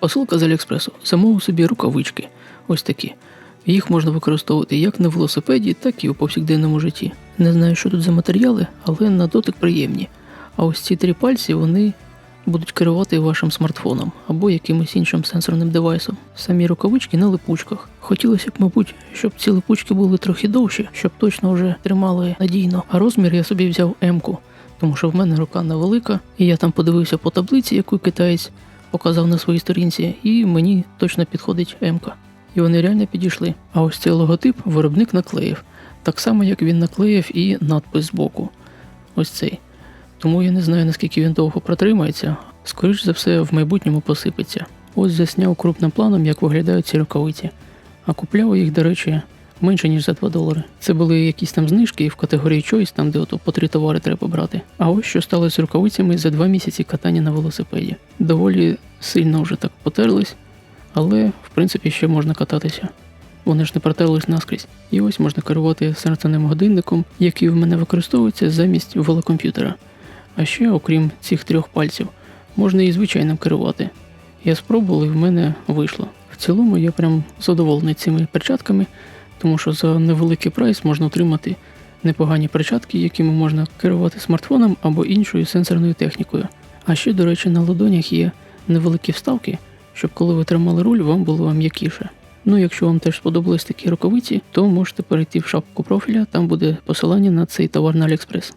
Посилка з Аліекспресу. Замовив собі рукавички. Ось такі. Їх можна використовувати як на велосипеді, так і у повсякденному житті. Не знаю, що тут за матеріали, але на дотик приємні. А ось ці три пальці вони будуть керувати вашим смартфоном або якимось іншим сенсорним девайсом. Самі рукавички на липучках. Хотілося б, мабуть, щоб ці липучки були трохи довші, щоб точно вже тримали надійно. А розмір я собі взяв М-ку, тому що в мене рука невелика, і я там подивився по таблиці, яку китаєць показав на своїй сторінці, і мені точно підходить М-ка. І вони реально підійшли. А ось цей логотип виробник наклеїв, так само як він наклеїв і надпис збоку. Ось цей. Тому я не знаю, наскільки він довго протримається. Скоріш за все, в майбутньому посипеться. Ось засняв крупним планом, як виглядають ці рукавиці. А купляв їх, до речі, менше ніж за 2 долари. Це були якісь там знижки в категорії Choice, там де ото по три товари треба брати. А ось що сталося з рукавицями за два місяці катання на велосипеді. Доволі сильно вже так потерлись, але в принципі ще можна кататися. Вони ж не протерлись наскрізь. І ось можна керувати серцевним годинником, який в мене використовується замість велокомп'ютера. А ще, окрім цих трьох пальців, можна і звичайним керувати. Я спробував і в мене вийшло. В цілому я прям задоволений цими перчатками, тому що за невеликий прайс можна отримати непогані перчатки, якими можна керувати смартфоном або іншою сенсорною технікою. А ще, до речі, на ладонях є невеликі вставки, щоб коли ви тримали руль, вам було м'якіше. Ну, якщо вам теж сподобались такі рукавиці, то можете перейти в шапку профіля, там буде посилання на цей товар на AliExpress.